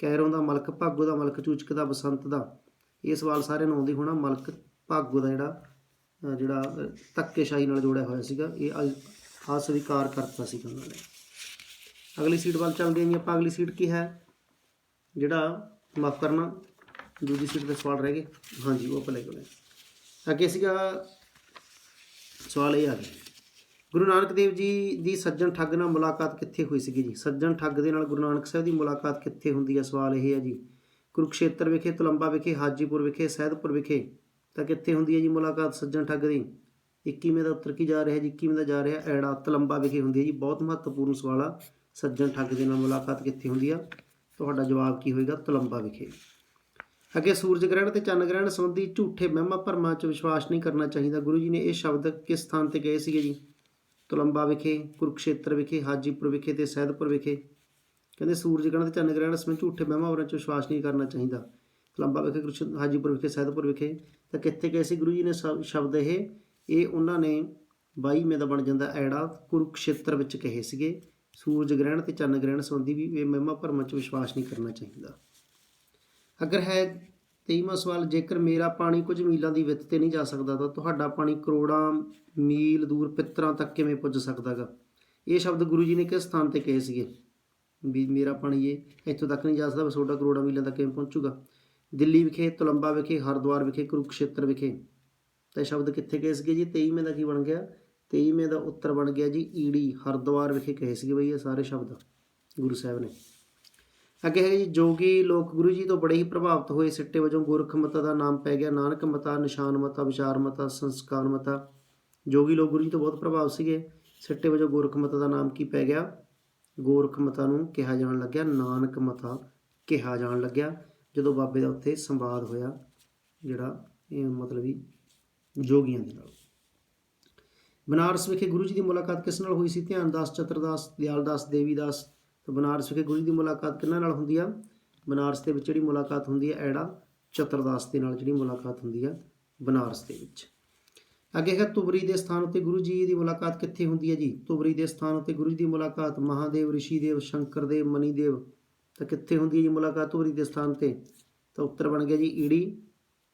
ਕੈਰੋਂ ਦਾ ਮਲਕ ਭਾਗੋ ਦਾ ਮਲਕ, ਚੂਚਕ ਦਾ ਬਸੰਤ ਦਾ। ਇਹ ਸਵਾਲ ਸਾਰਿਆਂ ਨੂੰ ਆਉਂਦੀ ਹੋਣਾ, ਮਲਕ ਭਾਗੋ ਦਾ ਜਿਹੜਾ ਜਿਹੜਾ ਧੱਕੇਸ਼ਾਹੀ ਨਾਲ ਜੋੜਿਆ ਹੋਇਆ ਸੀਗਾ, ਇਹ ਅਸਵੀਕਾਰ ਕਰਤਾ ਸੀ ਉਹਨਾਂ ਨੇ। ਅਗਲੀ ਸੀਟ ਵੱਲ ਚੱਲਦੇ ਹਾਂ ਆਪਾਂ। ਅਗਲੀ ਸੀਟ ਕੀ ਹੈ? ਜਿਹੜਾ ਮਾਫ ਕਰਨਾ, ਦੂਜੀ ਸੀਟ ਤੇ ਸਵਾਲ ਰਹਿ ਗਏ। ਹਾਂਜੀ, ਉਹ ਭਲੇ ਕੋਲੇ ਅੱਗੇ ਸੀਗਾ, ਸਵਾਲ ਇਹ ਆ ਗਿਆ। ਗੁਰੂ ਨਾਨਕ ਦੇਵ ਜੀ ਦੀ ਸੱਜਣ ਠੱਗ ਨਾਲ ਮੁਲਾਕਾਤ ਕਿੱਥੇ ਹੋਈ ਸੀਗੀ ਜੀ? ਸੱਜਣ ਠੱਗ ਦੇ ਨਾਲ ਗੁਰੂ ਨਾਨਕ ਸਾਹਿਬ ਦੀ ਮੁਲਾਕਾਤ ਕਿੱਥੇ ਹੁੰਦੀ ਹੈ? ਸਵਾਲ ਇਹ ਹੈ ਜੀ। ਕੁਰੂਕਸ਼ੇਤਰ ਵਿਖੇ, ਤੁਲੰਬਾ ਵਿਖੇ, ਹਾਜੀਪੁਰ ਵਿਖੇ ਸਹਿਦਪੁਰ ਵਿਖੇ ਤਾਂ ਕਿੱਥੇ ਹੁੰਦੀ ਹੈ ਜੀ ਮੁਲਾਕਾਤ ਸੱਜਣ ਠੱਗ ਦੀ? 21ਵੇਂ ਦਾ ਉੱਤਰ ਕੀ ਜਾ ਰਿਹਾ ਜੀ? 21ਵੇਂ ਦਾ ਜਾ ਰਿਹਾ ਐੜਾ ਤਲੰਬਾ ਵਿਖੇ ਹੁੰਦੀ ਹੈ ਜੀ। ਬਹੁਤ ਮਹੱਤਵਪੂਰਨ ਸਵਾਲ ਆ। ਸੱਜਣ ਠੱਗ ਦੇ ਨਾਲ ਮੁਲਾਕਾਤ ਕਿੱਥੇ ਹੁੰਦੀ ਆ? ਤੁਹਾਡਾ ਜਵਾਬ ਕੀ ਹੋਏਗਾ? ਤਲੰਬਾ ਵਿਖੇ। ਅੱਗੇ ਸੂਰਜ ਗ੍ਰਹਿਣ ਤੇ ਚੰਨ ਗ੍ਰਹਿਣ ਸੰਬੰਧੀ ਝੂਠੇ ਵਹਿਮਾਂ ਭਰਮਾਂ 'ਚ ਵਿਸ਼ਵਾਸ ਨਹੀਂ ਕਰਨਾ ਚਾਹੀਦਾ। ਗੁਰੂ ਜੀ ਨੇ ਇਹ ਸ਼ਬਦ ਕਿਸ ਸਥਾਨ ਤੇ ਗਏ ਸੀਗੇ ਜੀ? ਤਲੰਬਾ ਵਿਖੇ, ਕੁਰੂਕਸ਼ੇਤਰ ਵਿਖੇ, ਹਾਜੀਪੁਰ ਵਿਖੇ ਤੇ ਸੈਦਪੁਰ ਵਿਖੇ। ਕਹਿੰਦੇ ਸੂਰਜ ਗ੍ਰਹਿਣ ਤੇ ਚੰਨ ਗ੍ਰਹਿਣ ਸਮੇਂ ਝੂਠੇ ਵਹਿਮਾਂ 'ਚ ਵਿਸ਼ਵਾਸ ਨਹੀਂ ਕਰਨਾ ਚਾਹੀਦਾ। ਤਲੰਬਾ ਵਿਖੇ ਹਾਜੀਪੁਰ ਵਿਖੇ, ਸੈਦਪੁਰ ਵਿਖੇ। ਤਾਂ ਕਿੱਥੇ ਗਏ ਸੀ ਗੁਰੂ ਜੀ ਨੇ ਸ਼ਬ- ਸ਼ਬਦ ਇਹ? ਇਹ ਉਹਨਾਂ ਨੇ 22ਵੇਂ ਦਾ ਬਣ ਜਾਂਦਾ ਐੜਾ, ਕੁਰੂਕਸ਼ੇਤਰ ਵਿੱਚ ਕਹੇ ਸੀਗੇ। ਸੂਰਜ ਗ੍ਰਹਿਣ ਤੇ ਚੰਨ ਗ੍ਰਹਿਣ ਸੰਬੰਧੀ ਵੀ ਇਹ ਮਹਿਮਾ ਭਰਮਾਂ 'ਚ ਵਿਸ਼ਵਾਸ ਨਹੀਂ ਕਰਨਾ ਚਾਹੀਦਾ। ਅਗਰ ਹੈ 23ਵਾਂ ਸਵਾਲ, ਜੇਕਰ ਮੇਰਾ ਪਾਣੀ ਕੁਝ ਮੀਲਾਂ ਦੀ ਵਿੱਥ ਤੇ ਨਹੀਂ ਜਾ ਸਕਦਾ, ਤਾਂ ਤੁਹਾਡਾ ਪਾਣੀ ਕਰੋੜਾਂ ਮੀਲ ਦੂਰ ਪਿੱਤਰਾਂ ਤੱਕ ਕਿਵੇਂ ਪੁੱਜ ਸਕਦਾਗਾ? ਇਹ ਸ਼ਬਦ ਗੁਰੂ ਜੀ ਨੇ ਕਿਸ ਸਥਾਨ ਤੇ ਕਹੇ ਸੀਗੇ? ਵੀ ਮੇਰਾ ਪਾਣੀ ਇਹ ਇੱਥੋਂ ਤੱਕ ਨਹੀਂ ਜਾ ਸਕਦਾ ਤੁਹਾਡਾ ਕਰੋੜਾਂ ਮੀਲਾਂ ਤੱਕ ਕਿਵੇਂ ਪਹੁੰਚੂਗਾ? ਦਿੱਲੀ ਵਿਖੇ, ਤਲੰਬਾ ਵਿਖੇ, ਹਰਿਦੁਆਰ ਵਿਖੇ, ਕੁਰੂਕਸ਼ੇਤਰ ਵਿਖੇ। ਤਾਂ ਇਹ ਸ਼ਬਦ ਕਿੱਥੇ ਕਹੇ ਸੀਗੇ ਜੀ? 23ਵੇਂ ਦਾ ਕੀ ਬਣ ਗਿਆ? 23ਵੇਂ ਦਾ ਉੱਤਰ ਬਣ ਗਿਆ ਜੀ ਈੜੀ, ਹਰਿਦੁਆਰ ਵਿਖੇ ਕਹੇ ਸੀਗੇ ਬਈ ਇਹ ਸਾਰੇ ਸ਼ਬਦ ਗੁਰੂ ਸਾਹਿਬ ਨੇ। ਅੱਗੇ ਹੈ ਜੀ ਜੋਗੀ ਲੋਕ ਗੁਰੂ ਜੀ ਤੋਂ ਬੜੇ ਹੀ ਪ੍ਰਭਾਵਿਤ ਹੋਏ ਸਿੱਟੇ ਵਜੋਂ ਗੁਰਖ ਮਤਾ ਦਾ ਨਾਮ ਪੈ ਗਿਆ, ਨਾਨਕ ਮਤਾ, ਨਿਸ਼ਾਨ ਮਤਾ, ਵਿਚਾਰ ਮਤਾ, ਸੰਸਕਾਰ ਮਤਾ ਜੋਗੀ ਲੋਕ ਗੁਰੂ ਜੀ ਤੋਂ ਬਹੁਤ ਪ੍ਰਭਾਵ ਸੀਗੇ, ਸਿੱਟੇ ਵਜੋਂ ਗੁਰਖ ਮਤਾ ਦਾ ਨਾਮ ਕੀ ਪੈ ਗਿਆ? ਗੋਰਖ ਮਤਾ ਨੂੰ ਕਿਹਾ ਜਾਣ ਲੱਗਿਆ, ਨਾਨਕ ਮਤਾ ਕਿਹਾ ਜਾਣ ਲੱਗਿਆ, ਜਦੋਂ ਬਾਬੇ ਦਾ ਉੱਥੇ ਸੰਵਾਦ ਹੋਇਆ, ਜਿਹੜਾ ਇਹ ਮਤਲਬ ਵੀ ਜੋਗੀਆਂ ਦੇ ਨਾਲ। ਬਨਾਰਸ ਵਿਖੇ ਗੁਰੂ ਜੀ ਦੀ ਮੁਲਾਕਾਤ ਕਿਸ ਨਾਲ ਹੋਈ ਸੀ? ਧਿਆਨਦਾਸ, ਚਤਰਦਾਸ, ਦਿਆਲਦਾਸ, ਦੇਵੀਦਾਸ ਤਾਂ ਬਨਾਰਸ ਵਿਖੇ ਗੁਰੂ ਜੀ ਦੀ ਮੁਲਾਕਾਤ ਕਿਹਨਾਂ ਨਾਲ ਹੁੰਦੀ ਆ? ਬਨਾਰਸ ਦੇ ਵਿੱਚ ਜਿਹੜੀ ਮੁਲਾਕਾਤ ਹੁੰਦੀ ਹੈ ਐੜਾ ਚਤਰਦਾਸ ਦੇ ਨਾਲ ਜਿਹੜੀ ਮੁਲਾਕਾਤ ਹੁੰਦੀ ਆ ਬਨਾਰਸ ਦੇ ਵਿੱਚ। ਅੱਗੇ ਹੈ ਤੁਬਰੀ ਦੇ ਸਥਾਨ ਉੱਤੇ ਗੁਰੂ ਜੀ ਦੀ ਮੁਲਾਕਾਤ ਕਿੱਥੇ ਹੁੰਦੀ ਹੈ ਜੀ? ਤੁਬਰੀ ਦੇ ਸਥਾਨ ਉੱਤੇ ਗੁਰੂ ਜੀ ਦੀ ਮੁਲਾਕਾਤ ਮਹਾਦੇਵ ਰਿਸ਼ੀਦੇਵ ਸ਼ੰਕਰਦੇਵ ਮਨੀਦੇਵ ਤਾਂ ਕਿੱਥੇ ਹੁੰਦੀ ਹੈ ਜੀ ਮੁਲਾਕਾਤ ਤੁਬਰੀ ਦੇ ਸਥਾਨ ਤੇ ਤਾਂ ਉੱਤਰ ਬਣ ਗਿਆ ਜੀ ਈੜੀ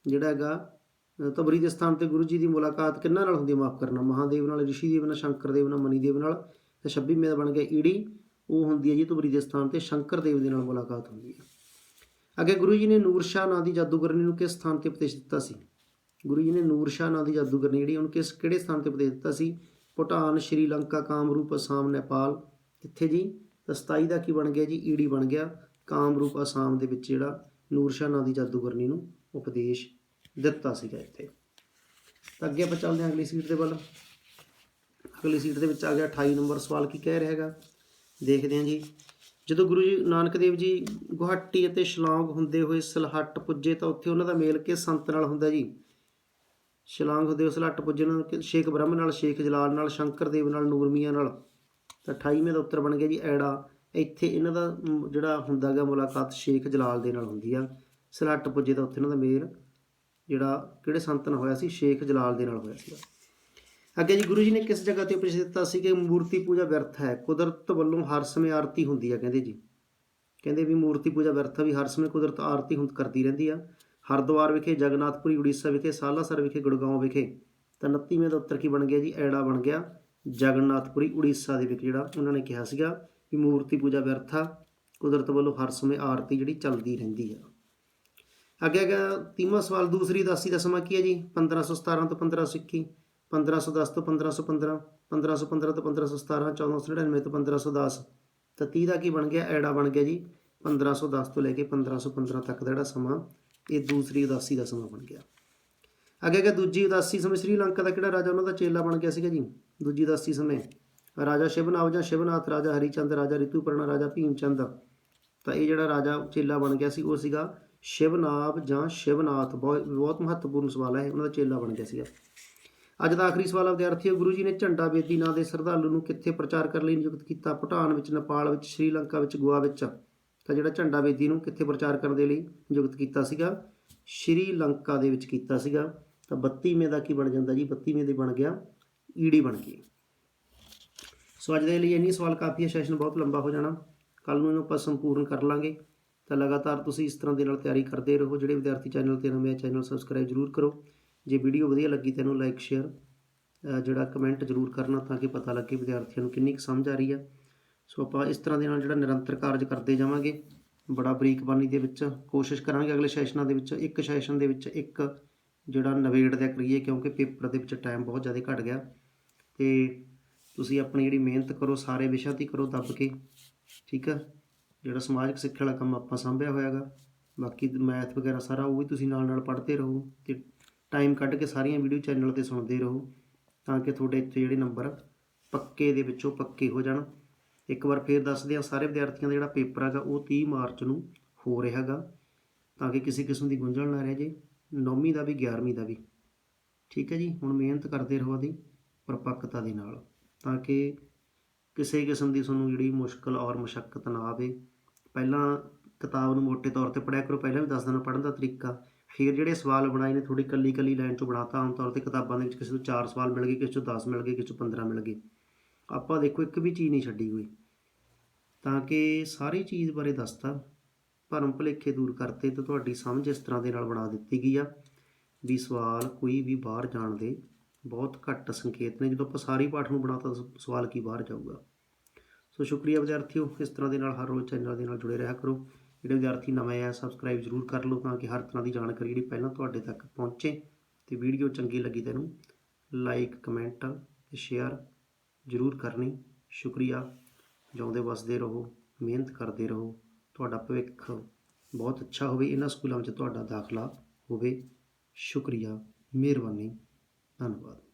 ਜਿਹੜਾ ਹੈਗਾ ਅ, ਤੁਬਰੀ ਦੇ ਸਥਾਨ ਤੇ ਗੁਰੂ ਜੀ ਦੀ ਮੁਲਾਕਾਤ ਕਿੰਨਾਂ ਨਾਲ ਹੁੰਦੀ ਹੈ ਮਾਫ ਕਰਨਾ ਮਹਾਦੇਵ ਨਾਲ ਰਿਸ਼ੀਦੇਵ ਨਾਲ ਸ਼ੰਕਰਦੇਵ ਨਾਲ ਮਨੀਦੇਵ ਨਾਲ ਤੇ 26ਵੇਂ ਦਾ ਬਣ ਗਿਆ ਈੜੀ। ਉਹ ਹੁੰਦੀ ਹੈ ਜੀ ਧੁਬਰੀ ਦੇ ਸਥਾਨ ਤੇ ਸ਼ੰਕਰ ਦੇਵ ਦੇ ਨਾਲ ਮੁਲਾਕਾਤ ਹੁੰਦੀ ਹੈ। ਅੱਗੇ ਗੁਰੂ ਜੀ ਨੇ ਨੂਰ ਸ਼ਾਹ ਨਾਂ ਦੀ ਜਾਦੂਗਰਨੀ ਨੂੰ ਕਿਸ ਸਥਾਨ ਤੇ ਉਪਦੇਸ਼ ਦਿੱਤਾ ਸੀ? ਗੁਰੂ ਜੀ ਨੇ ਨੂਰ ਸ਼ਾਹ ਨਾਂ ਦੀ ਜਾਦੂਗਰਨੀ ਜਿਹੜੀ ਉਹਨੂੰ ਕਿਸ ਕਿਹੜੇ ਸਥਾਨ ਤੇ ਉਪਦੇਸ਼ ਦਿੱਤਾ ਸੀ? ਭੂਟਾਨ ਸ਼੍ਰੀਲੰਕਾ ਕਾਮਰੂਪ ਅਸਾਮ, ਨੇਪਾਲ। ਕਿੱਥੇ ਜੀ ਤਾਂ 27 ਦਾ ਕੀ ਬਣ ਗਿਆ ਜੀ? ਈੜੀ ਬਣ ਗਿਆ। ਕਾਮਰੂਪ ਅਸਾਮ ਦੇ ਵਿੱਚ ਜਿਹੜਾ ਨੂਰ ਸ਼ਾਹ ਨਾਂ ਦੀ ਜਾਦੂਗਰਨੀ ਨੂੰ ਉਪਦੇਸ਼ ਦਿੱਤਾ ਸੀਗਾ ਇੱਥੇ। ਤਾਂ ਅੱਗੇ ਆਪਾਂ ਚੱਲਦੇ ਹਾਂ ਅਗਲੀ ਸੀਟ ਦੇ ਵੱਲ। ਅਗਲੀ ਸੀਟ ਦੇ ਵਿੱਚ ਆ ਗਿਆ 28 ਨੰਬਰ ਸਵਾਲ ਕੀ ਕਹਿ ਰਿਹਾ ਹੈਗਾ? ਦੇਖਦੇ ਹਾਂ ਜੀ। ਜਦੋਂ ਗੁਰੂ ਜੀ ਨਾਨਕ ਦੇਵ ਜੀ ਗੁਹਾਟੀ ਅਤੇ ਸ਼ਿਲਾਂਗ ਹੁੰਦੇ ਹੋਏ ਸਲਹੱਟ ਪੁੱਜੇ ਤਾਂ ਉੱਥੇ ਉਹਨਾਂ ਦਾ ਮੇਲ ਕਿਸ ਸੰਤ ਨਾਲ ਹੁੰਦਾ ਜੀ? ਸ਼ਿਲਾਂਗ ਹੁੰਦੇ ਹੋਏ ਸਲਹੱਟ ਪੁੱਜੇ ਉਹਨਾਂ ਨੂੰ ਸ਼ੇਖ ਬ੍ਰਹਮ ਨਾਲ, ਸ਼ੇਖ ਜਲਾਲ ਨਾਲ, ਸ਼ੰਕਰ ਦੇਵ ਨਾਲ, ਨੂਰਮੀਆਂ ਨਾਲ। ਤਾਂ 28ਵੇਂ ਦਾ ਉੱਤਰ ਬਣ ਗਿਆ ਜੀ ਐੜਾ। ਇੱਥੇ ਇਹਨਾਂ ਦਾ ਜਿਹੜਾ ਹੁੰਦਾ ਗਾ ਮੁਲਾਕਾਤ ਸ਼ੇਖ ਜਲਾਲ ਦੇ ਨਾਲ ਹੁੰਦੀ ਆ। ਸਲਹੱਟ ਪੁੱਜੇ ਤਾਂ ਉੱਥੇ ਉਹਨਾਂ ਦਾ ਮੇਲ ਜਿਹੜਾ ਕਿਹੜੇ ਸੰਤ ਨਾਲ ਹੋਇਆ ਸੀ? ਸ਼ੇਖ ਜਲਾਲ ਦੇ ਨਾਲ ਹੋਇਆ ਸੀਗਾ। ਅੱਗੇ ਜੀ ਗੁਰੂ ਜੀ ਨੇ ਕਿਸ ਜਗ੍ਹਾ ਤੇ ਉਪਦੇਸ਼ ਦਿੱਤਾ ਸੀ ਕਿ ਮੂਰਤੀ ਪੂਜਾ ਵਿਅਰਥ ਹੈ? ਕੁਦਰਤ ਵੱਲੋਂ ਹਰ ਸਮੇਂ ਆਰਤੀ ਹੁੰਦੀ ਹੈ ਕਹਿੰਦੇ ਜੀ। ਕਹਿੰਦੇ ਵੀ ਮੂਰਤੀ ਪੂਜਾ ਵਿਅਰਥ ਵੀ ਹਰ ਸਮੇਂ ਕੁਦਰਤ ਆਰਤੀ ਹੁੰਦ, ਕਰਦੀ ਰਹਿੰਦੀ ਆ। ਹਰਿਦੁਆਰ ਵਿਖੇ, ਜਗਨਨਾਥਪੁਰੀ, ਉੜੀਸਾ ਵਿਖੇ, ਸਾਲਾਸਰ ਵਿਖੇ ਗੁੜਗਾਉਂ ਵਿਖੇ ਤਾਂ 29ਵੇਂ ਦਾ ਉੱਤਰ ਕੀ ਬਣ ਗਿਆ ਜੀ? ਐੜਾ ਬਣ ਗਿਆ। ਜਗਨਨਾਥਪੁਰੀ, ਉੜੀਸਾ ਦੇ ਵਿੱਚ ਜਿਹੜਾ ਉਹਨਾਂ ਨੇ ਕਿਹਾ ਸੀਗਾ ਵੀ ਮੂਰਤੀ ਪੂਜਾ ਵਿਅਰਥ ਆ, ਕੁਦਰਤ ਵੱਲੋਂ ਹਰ ਸਮੇਂ ਆਰਤੀ ਜਿਹੜੀ ਚੱਲਦੀ ਰਹਿੰਦੀ ਆ। ਅੱਗੇ ਹੈਗਾ ਤੀਵਾਂ ਸਵਾਲ, ਦੂਸਰੀ ਦਾਸੀ ਦਾ ਸਮਾਂ ਕੀ ਹੈ ਜੀ? 1517 ਤੋਂ 1521 1510 ਤੋਂ 1515 1515 ਤੋਂ 1517 1499 ਤੋਂ 1510 ਤਾਂ 30 ਦਾ ਕੀ ਬਣ ਗਿਆ? ਐੜਾ ਬਣ ਗਿਆ ਜੀ। 1510 ਤੋਂ ਲੈ ਕੇ 1515 ਤੱਕ ਦਾ ਜਿਹੜਾ ਸਮਾਂ, ਇਹ ਦੂਸਰੀ ਉਦਾਸੀ ਦਾ ਸਮਾਂ ਬਣ ਗਿਆ। ਅੱਗੇ ਹੈਗਾ ਦੂਜੀ ਉਦਾਸੀ ਸਮੇਂ ਸ੍ਰੀਲੰਕਾ ਦਾ ਕਿਹੜਾ ਰਾਜਾ? ਉਹਨਾਂ ਦਾ ਚੇਲਾ ਬਣ ਗਿਆ ਸੀਗਾ ਜੀ। ਦੂਜੀ ਉਦਾਸੀ ਸਮੇਂ, ਰਾਜਾ ਸ਼ਿਵਨਾਵ ਜਾਂ ਸ਼ਿਵਨਾਥ, ਰਾਜਾ ਹਰੀਚੰਦ, ਰਾਜਾ ਰਿਤੂਪਰਣਾ, ਰਾਜਾ ਭੀਮਚੰਦ। ਤਾਂ ਇਹ ਜਿਹੜਾ ਰਾਜਾ ਚੇਲਾ ਬਣ ਗਿਆ ਸੀ, ਉਹ ਸੀਗਾ ਸ਼ਿਵਨਾਵ ਜਾਂ ਸ਼ਿਵਨਾਥ। ਬਹੁਤ ਬਹੁਤ ਮਹੱਤਵਪੂਰਨ ਸਵਾਲ ਹੈ, ਉਹਨਾਂ ਦਾ ਚੇਲਾ ਬਣ ਗਿਆ ਸੀਗਾ। ਅੱਜ ਦਾ ਆਖਰੀ ਸਵਾਲ ਆ, ਵਿਦਿਆਰਥੀਓ, ਗੁਰੂ ਜੀ ਨੇ ਝੰਡਾ ਬੇਦੀ ਨਾਂ ਦੇ ਸ਼ਰਧਾਲੂ ਨੂੰ ਕਿੱਥੇ ਪ੍ਰਚਾਰ ਕਰਨ ਲਈ ਨਿਯੁਕਤ ਕੀਤਾ? ਭੂਟਾਨ ਵਿੱਚ, ਨੇਪਾਲ ਵਿੱਚ, ਸ਼੍ਰੀਲੰਕਾ ਵਿੱਚ, ਗੋਆ ਵਿੱਚ। ਤਾਂ ਜਿਹੜਾ ਝੰਡਾ ਬੇਦੀ ਨੂੰ ਕਿੱਥੇ ਪ੍ਰਚਾਰ ਕਰਨ ਦੇ ਲਈ ਨਿਯੁਕਤ ਕੀਤਾ ਸੀਗਾ? ਸ਼੍ਰੀਲੰਕਾ ਦੇ ਵਿੱਚ ਕੀਤਾ ਸੀਗਾ। ਤਾਂ 32ਵੇਂ ਦਾ ਕੀ ਬਣ ਜਾਂਦਾ ਜੀ? 32ਵੇਂ ਦੇ ਬਣ ਗਿਆ, ਈੜੀ ਬਣ ਗਈ। ਸੋ ਅੱਜ ਦੇ ਲਈ ਇੰਨੀ ਸਵਾਲ ਕਾਫੀ ਹੈ, ਸੈਸ਼ਨ ਬਹੁਤ ਲੰਬਾ ਹੋ ਜਾਣਾ। ਕੱਲ ਨੂੰ ਇਹਨੂੰ ਆਪਾਂ ਸੰਪੂਰਨ ਕਰ ਲਾਂਗੇ। ਤਾਂ ਲਗਾਤਾਰ ਤੁਸੀਂ ਇਸ ਤਰ੍ਹਾਂ ਦੇ ਨਾਲ ਤਿਆਰੀ ਕਰਦੇ ਰਹੋ। ਜਿਹੜੇ ਵਿਦਿਆਰਥੀ ਚੈਨਲ ਤੇ ਨਵੇਂ ਚੈਨਲ ਸਬਸਕ੍ਰਾਈਬ ਜਰੂਰ ਕਰੋ। ਜੇ ਵੀਡੀਓ ਵਧੀਆ ਲੱਗੀ ਤਾਂ ਇਹਨੂੰ ਲਾਈਕ ਸ਼ੇਅਰ ਜਿਹੜਾ ਕਮੈਂਟ ਜਰੂਰ ਕਰਨਾ ਤਾਂ ਕਿ ਪਤਾ ਲੱਗੇ ਵਿਦਿਆਰਥੀਆਂ ਨੂੰ ਕਿੰਨੀ ਕੁ ਸਮਝ ਆ ਰਹੀ ਆ। ਸੋ ਆਪਾਂ ਇਸ ਤਰ੍ਹਾਂ ਦੇ ਨਾਲ ਜਿਹੜਾ ਨਿਰੰਤਰ ਕਾਰਜ ਕਰਦੇ ਜਾਵਾਂਗੇ, ਬੜਾ ਬਰੀਕਬਾਨੀ ਦੇ ਵਿੱਚ ਕੋਸ਼ਿਸ਼ ਕਰਾਂਗੇ ਅਗਲੇ ਸੈਸ਼ਨਾਂ ਦੇ ਵਿੱਚ, ਇੱਕ ਸੈਸ਼ਨ ਦੇ ਵਿੱਚ ਇੱਕ ਜਿਹੜਾ ਨਵੇੜ ਦਾ ਕਰੀਏ ਕਿਉਂਕਿ ਪੇਪਰ ਦੇ ਵਿੱਚ ਟਾਈਮ ਬਹੁਤ ਜ਼ਿਆਦਾ ਘਟ ਗਿਆ। ਤੇ ਤੁਸੀਂ ਆਪਣੀ ਜਿਹੜੀ ਮਿਹਨਤ ਕਰੋ, ਸਾਰੇ ਵਿਸ਼ਾ ਤੇ ਕਰੋ ਦੱਬ ਕੇ, ਠੀਕ ਆ? ਜਿਹੜਾ ਸਮਾਜਿਕ ਸਿੱਖਿਆ ਵਾਲਾ ਕੰਮ ਆਪਾਂ ਸੰਭਿਆ ਹੋਇਆਗਾ, ਬਾਕੀ ਮੈਥ ਵਗੈਰਾ ਸਾਰਾ ਉਹ ਵੀ ਤੁਸੀਂ ਨਾਲ ਨਾਲ ਪੜ੍ਹਦੇ ਰਹੋ ਤੇ ਟਾਈਮ ਕੱਢ ਕੇ ਸਾਰੀਆਂ ਵੀਡੀਓ ਚੈਨਲ ਤੇ ਸੁਣਦੇ ਰਹੋ, ਤਾਂ ਕਿ ਤੁਹਾਡੇ ਇੱਥੇ ਜਿਹੜੇ ਨੰਬਰ ਪੱਕੇ ਦੇ ਵਿੱਚੋਂ ਪੱਕੇ ਹੋ ਜਾਣ। ਇੱਕ ਵਾਰ ਫੇਰ ਦੱਸਦੇ ਹਾਂ, ਸਾਰੇ ਵਿਦਿਆਰਥੀਆਂ ਦਾ ਜਿਹੜਾ ਪੇਪਰ ਹੈਗਾ, ਉਹ 30 ਮਾਰਚ ਨੂੰ ਹੋ ਰਿਹਾ ਹੈਗਾ। ਤਾਂ ਕਿ ਕਿਸੇ ਕਿਸਮ ਦੀ ਗੁੰਝਲ ਨਾ ਰਹਿ ਜੇ 9ਵੀਂ ਦਾ ਵੀ 11ਵੀਂ ਦਾ ਵੀ। ਠੀਕ ਹੈ ਜੀ, ਹੁਣ ਮਿਹਨਤ ਕਰਦੇ ਰਹੋ ਦੀ ਪਰਪੱਕਤਾ ਦੇ ਨਾਲ, ਤਾਂ ਕਿ ਕਿਸੇ ਕਿਸਮ ਦੀ ਤੁਹਾਨੂੰ ਜਿਹੜੀ ਮੁਸ਼ਕਲ ਔਰ ਮੁਸ਼ਕਲ ਨਾ ਆਵੇ। ਪਹਿਲਾਂ ਕਿਤਾਬ ਨੂੰ ਮੋٹے ਤੌਰ ਤੇ ਪੜ੍ਹਿਆ ਕਰੋ, ਪਹਿਲਾਂ ਵੀ ਦੱਸ ਦੇਣਾ ਪੜ੍ਹਨ ਦਾ ਤਰੀਕਾ ਫਿਰ ਜਿਹੜੇ ਸਵਾਲ ਬਣਾਏ ਨੇ ਥੋੜੀ ਕੱਲੀ ਕੱਲੀ ਲਾਈਨ ਚੋਂ ਬਣਾਤਾ ਆਮ ਤੌਰ ਤੇ ਕਿਤਾਬਾਂ ਦੇ ਵਿੱਚ ਕਿਸੇ ਤੋਂ 4 ਸਵਾਲ ਮਿਲ ਗਏ, ਕਿਸੇ ਤੋਂ 10 ਮਿਲ ਗਏ, ਕਿਸੇ ਤੋਂ 15 ਮਿਲ ਗਏ। ਆਪਾਂ ਦੇਖੋ, ਇੱਕ ਵੀ ਚੀਜ਼ ਨਹੀਂ ਛੱਡੀ ਹੋਈ ਤਾਂ ਕਿ ਸਾਰੀ ਚੀਜ਼ ਬਾਰੇ ਦੱਸਤਾ, ਭਰਮ ਭੁਲੇਖੇ ਦੂਰ ਕਰਤੇ ਤੇ ਤੁਹਾਡੀ ਸਮਝ ਇਸ ਤਰ੍ਹਾਂ ਦੇ ਨਾਲ ਬਣਾ ਦਿੱਤੀ ਗਈ ਆ ਵੀ ਸਵਾਲ ਕੋਈ ਵੀ ਬਾਹਰ ਜਾਣ ਦੇ ਬਹੁਤ ਘੱਟ ਸੰਕੇਤ ਨੇ। ਜਦੋਂ ਆਪਾਂ ਸਾਰੀ ਪਾਠ ਨੂੰ ਬਣਾਤਾ ਤਾਂ ਸਵਾਲ ਕੀ ਬਾਹਰ ਜਾਊਗਾ? ਸੋ ਸ਼ੁਕਰੀਆ ਵਿਦਿਆਰਥੀਓ, ਇਸ ਤਰ੍ਹਾਂ ਦੇ ਨਾਲ ਹਰ ਰੋਜ਼ ਚੈਨਲ ਦੇ ਨਾਲ ਜੁੜੇ ਰਿਹਾ ਕਰੋ। ਜਿਹੜੇ ਵਿਦਿਆਰਥੀ ਨਵੇਂ ਆ ਸਬਸਕ੍ਰਾਈਬ ਜ਼ਰੂਰ ਕਰ ਲਓ ਤਾਂ ਕਿ ਹਰ ਤਰ੍ਹਾਂ ਦੀ ਜਾਣਕਾਰੀ ਜਿਹੜੀ ਪਹਿਲਾਂ ਤੁਹਾਡੇ ਤੱਕ ਪਹੁੰਚੇ ਤੇ ਵੀਡੀਓ ਚੰਗੀ ਲੱਗੀ ਤੈਨੂੰ ਲਾਈਕ ਕਮੈਂਟ ਤੇ ਸ਼ੇਅਰ ਜ਼ਰੂਰ ਕਰਨੀ। ਸ਼ੁਕਰੀਆ। ਜਿਉਂਦੇ ਵਸਦੇ ਰਹੋ, ਮਿਹਨਤ ਕਰਦੇ ਰਹੋ। ਤੁਹਾਡਾ ਭਵਿੱਖ ਬਹੁਤ ਅੱਛਾ ਹੋਵੇ, ਇਹਨਾਂ ਸਕੂਲਾਂ ਵਿੱਚ ਤੁਹਾਡਾ ਦਾਖਲਾ ਹੋਵੇ। ਸ਼ੁਕਰੀਆ। ਮਿਹਰਬਾਨੀ। ਧੰਨਵਾਦ।